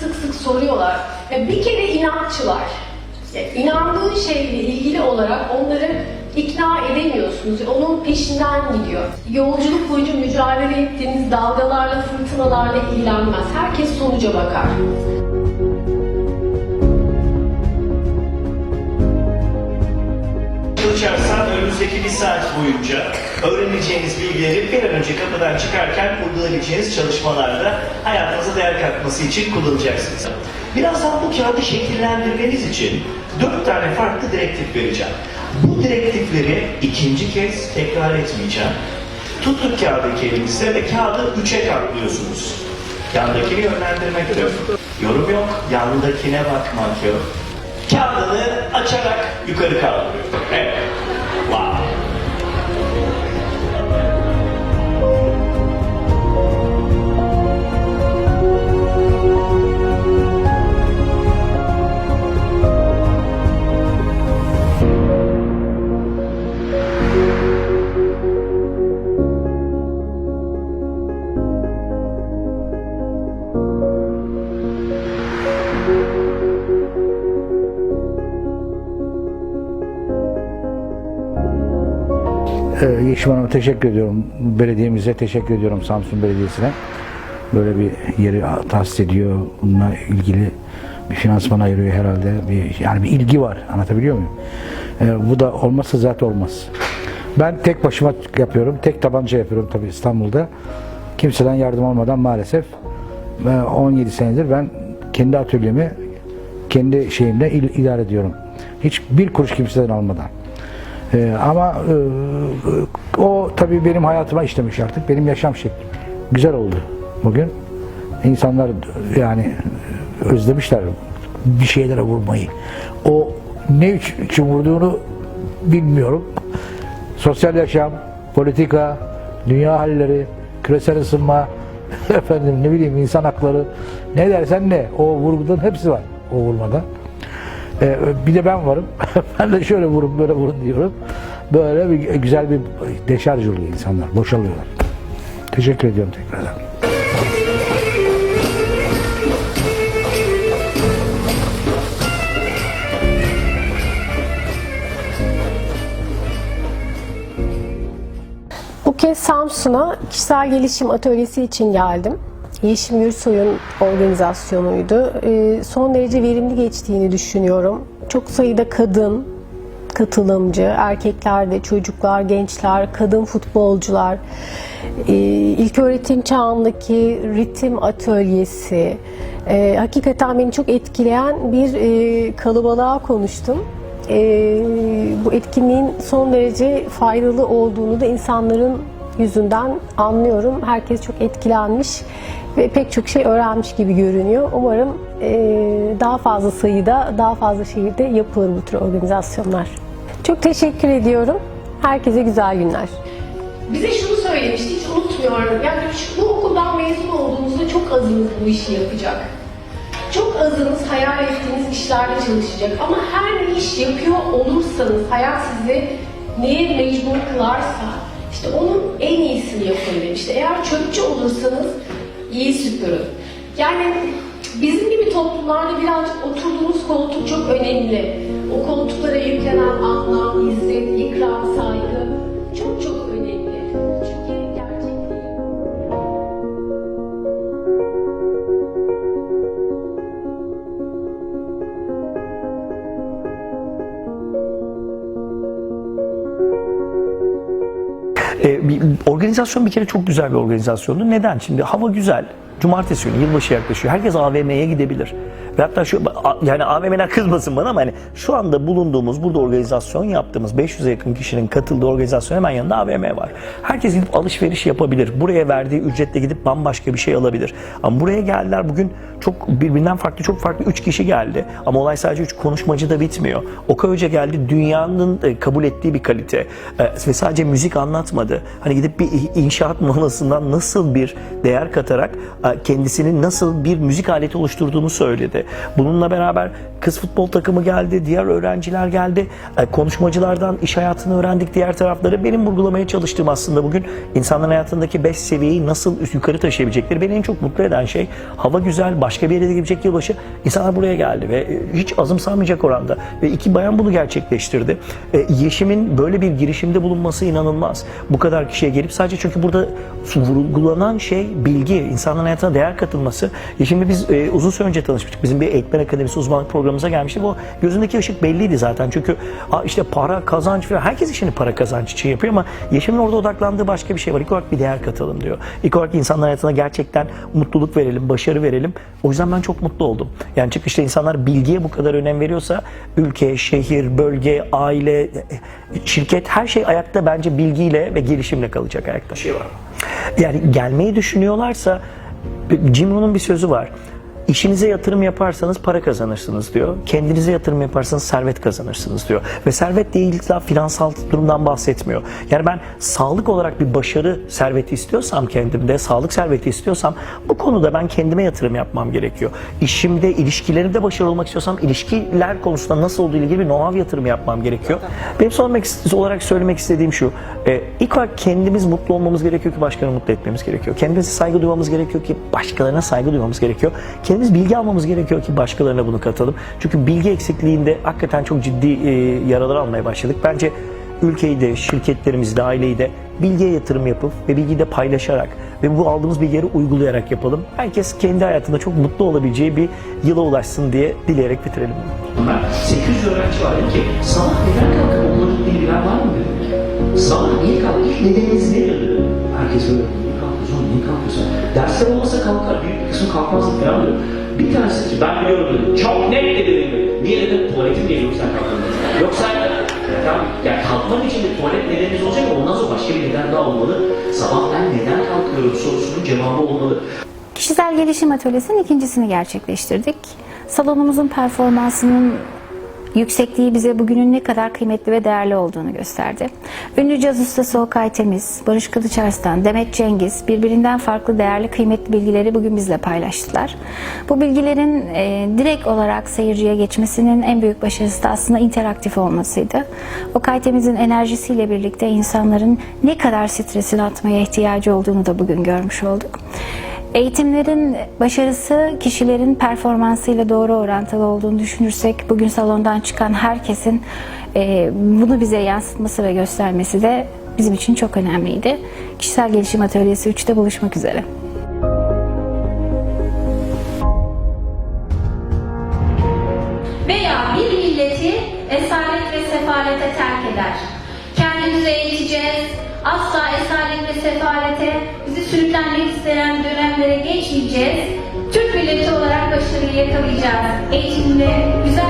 sık sık soruyorlar. Ya bir kere inatçılar. Ya inandığı şeyle ilgili olarak onları ikna edemiyorsunuz. Onun peşinden gidiyor. Yolculuk boyunca mücadele ettiğiniz dalgalarla, fırtınalarla ilgilenmez. Herkes sonuca bakar. Çalışarsan önümüzdeki bir saat boyunca öğreneceğiniz bilgileri bir an önce kapıdan çıkarken uygulayabileceğiniz çalışmalarda hayatınıza değer katması için kullanacaksınız. Birazdan bu kağıdı şekillendirmeniz için dört tane farklı direktif vereceğim. Bu direktifleri ikinci kez tekrar etmeyeceğim. Tutun kağıdı iki elinizde ve kağıdı üçe katlıyorsunuz. Yandakini yönlendirmek yok. Yorum yok. Yandakine bakmak yok. Kağıdını açarak yukarı kaldırıyor. Evet. Ee, Yeşim Hanım'a teşekkür ediyorum. Belediyemize teşekkür ediyorum Samsun Belediyesi'ne. Böyle bir yeri tahsis ediyor. Bununla ilgili bir finansman ayırıyor herhalde. Bir, yani bir ilgi var. Anlatabiliyor muyum? Ee, bu da olmazsa zaten olmaz. Ben tek başıma yapıyorum. Tek tabanca yapıyorum tabii İstanbul'da. Kimseden yardım almadan maalesef. Ve 17 senedir ben kendi atölyemi kendi şeyimle idare ediyorum. Hiç bir kuruş kimseden almadan. Ee, ama e, o tabii benim hayatıma işlemiş artık. Benim yaşam şeklim. Güzel oldu bugün. İnsanlar yani özlemişler bir şeylere vurmayı. O ne için vurduğunu bilmiyorum. Sosyal yaşam, politika, dünya halleri, küresel ısınma, efendim ne bileyim insan hakları, ne dersen ne. O vurgudan hepsi var o vurmada. Ee, bir de ben varım. ben de şöyle vurun böyle vurun diyorum. Böyle bir güzel bir deşarj oluyor insanlar. Boşalıyorlar. Teşekkür ediyorum tekrardan. Bu kez Samsun'a kişisel gelişim atölyesi için geldim. Yeşim Gürsoy'un organizasyonuydu. Ee, son derece verimli geçtiğini düşünüyorum. Çok sayıda kadın katılımcı, erkekler de, çocuklar, gençler, kadın futbolcular, ee, ilk öğretim çağındaki ritim atölyesi, ee, hakikaten beni çok etkileyen bir e, kalabalığa konuştum. Ee, bu etkinliğin son derece faydalı olduğunu da insanların yüzünden anlıyorum. Herkes çok etkilenmiş ve pek çok şey öğrenmiş gibi görünüyor. Umarım e, daha fazla sayıda, daha fazla şehirde yapılır bu tür organizasyonlar. Çok teşekkür ediyorum. Herkese güzel günler. Bize şunu söylemişti, hiç unutmuyorum. Yani bu okuldan mezun olduğunuzda çok azınız bu işi yapacak. Çok azınız hayal ettiğiniz işlerde çalışacak ama her ne iş yapıyor olursanız hayat sizi neye mecbur kılarsa işte onun en iyisini yapın demişti. Eğer çöpçü olursanız iyi süpürün. Yani bizim gibi toplumlarda birazcık oturduğunuz koltuk çok önemli. O koltuklara yüklenen anlam, izzet, ikram, saygı organizasyon bir kere çok güzel bir organizasyondu. Neden? Şimdi hava güzel. Cumartesi günü yılbaşı yaklaşıyor. Herkes AVM'ye gidebilir. Ve hatta şu yani AVM'ler kızmasın bana ama hani şu anda bulunduğumuz burada organizasyon yaptığımız 500'e yakın kişinin katıldığı organizasyon hemen yanında AVM var. Herkes gidip alışveriş yapabilir. Buraya verdiği ücretle gidip bambaşka bir şey alabilir. Ama buraya geldiler bugün çok birbirinden farklı çok farklı 3 kişi geldi. Ama olay sadece 3 konuşmacı da bitmiyor. Okay Hoca geldi dünyanın e, kabul ettiği bir kalite E, ve sadece müzik anlatmadı. Hani gidip bir inşaat muhanasından nasıl bir değer katarak e, kendisinin nasıl bir müzik aleti oluşturduğunu söyledi. Bununla beraber kız futbol takımı geldi, diğer öğrenciler geldi. E, konuşmacılardan iş hayatını öğrendik diğer tarafları. Benim vurgulamaya çalıştığım aslında bugün insanların hayatındaki 5 seviyeyi nasıl yukarı taşıyabilecekleri beni en çok mutlu eden şey hava güzel, başka bir yere de gidecek yılbaşı. İnsanlar buraya geldi ve e, hiç azımsanmayacak oranda. Ve iki bayan bunu gerçekleştirdi. E, Yeşim'in böyle bir girişimde bulunması inanılmaz. Bu kadar kişiye gelip sadece çünkü burada vurgulanan şey bilgi, insanların hayatına değer katılması. Yeşim'le biz uzun süre önce tanışmıştık. Bizim bir eğitmen akademisi uzmanlık programımıza gelmişti. O gözündeki ışık belliydi zaten. Çünkü işte para, kazanç falan. Herkes işini para kazanç için yapıyor ama Yeşim'in orada odaklandığı başka bir şey var. İlk olarak bir değer katalım diyor. İlk olarak insanların hayatına gerçekten mutluluk verelim, başarı verelim. O yüzden ben çok mutlu oldum. Yani çıkışta insanlar bilgiye bu kadar önem veriyorsa ülke, şehir, bölge, aile, şirket her şey ayakta bence bilgiyle ve gelişimle kalacak ayakta. Şey var. Yani gelmeyi düşünüyorlarsa Jim Rohn'un bir sözü var. İşinize yatırım yaparsanız para kazanırsınız diyor. Kendinize yatırım yaparsanız servet kazanırsınız diyor. Ve servet değil illa finansal durumdan bahsetmiyor. Yani ben sağlık olarak bir başarı serveti istiyorsam kendimde, sağlık serveti istiyorsam bu konuda ben kendime yatırım yapmam gerekiyor. İşimde, ilişkilerimde başarılı olmak istiyorsam ilişkiler konusunda nasıl olduğu ile ilgili bir know-how yatırımı yapmam gerekiyor. Benim sormak olarak söylemek istediğim şu. E, ilk olarak kendimiz mutlu olmamız gerekiyor ki başkalarını mutlu etmemiz gerekiyor. Kendimize saygı duymamız gerekiyor ki başkalarına saygı duymamız gerekiyor. Kendimiz bilgi almamız gerekiyor ki başkalarına bunu katalım. Çünkü bilgi eksikliğinde hakikaten çok ciddi e, yaralar almaya başladık. Bence ülkeyi de, şirketlerimizi de, aileyi de bilgiye yatırım yapıp ve bilgiyi de paylaşarak ve bu aldığımız bilgileri uygulayarak yapalım. Herkes kendi hayatında çok mutlu olabileceği bir yıla ulaşsın diye dileyerek bitirelim. Ben 800 öğrenci var dedim ki sabah neden kalkıp onların bilgiler var mı dedim. Sabah niye kalk? İlk nedeniniz nedir dedim. Herkes öyle kalkıyorsun? Dersler olmasa kalkar büyük bir kısmı kalkmazdı falan diyor. Bir tanesi ki ben biliyorum dedim. Çok net dedi dedim. Niye dedim tuvaletim geliyor sen kalkın. Yoksa tamam yani kalkmak için bir tuvalet nedeniniz olacak ama ondan sonra başka bir neden daha olmalı. Sabah ben neden kalkıyorum sorusunun cevabı olmalı. Kişisel gelişim atölyesinin ikincisini gerçekleştirdik. Salonumuzun performansının yüksekliği bize bugünün ne kadar kıymetli ve değerli olduğunu gösterdi. Ünlü caz ustası Okay Temiz, Barış Kılıç Arslan, Demet Cengiz birbirinden farklı değerli kıymetli bilgileri bugün bizle paylaştılar. Bu bilgilerin e, direkt olarak seyirciye geçmesinin en büyük başarısı da aslında interaktif olmasıydı. Okay Temiz'in enerjisiyle birlikte insanların ne kadar stresini atmaya ihtiyacı olduğunu da bugün görmüş olduk. Eğitimlerin başarısı kişilerin performansıyla doğru orantılı olduğunu düşünürsek bugün salondan çıkan herkesin e, bunu bize yansıtması ve göstermesi de bizim için çok önemliydi. Kişisel Gelişim Atölyesi 3'te buluşmak üzere. veya bir milleti esaret ve sefalete terk eder. Kendimizi eğiteceğiz, asla esaret ve sefalete sürüklenmek istenen dönemlere geçmeyeceğiz. Türk milleti olarak başarıyı yakalayacağız. Eğitimle, güzel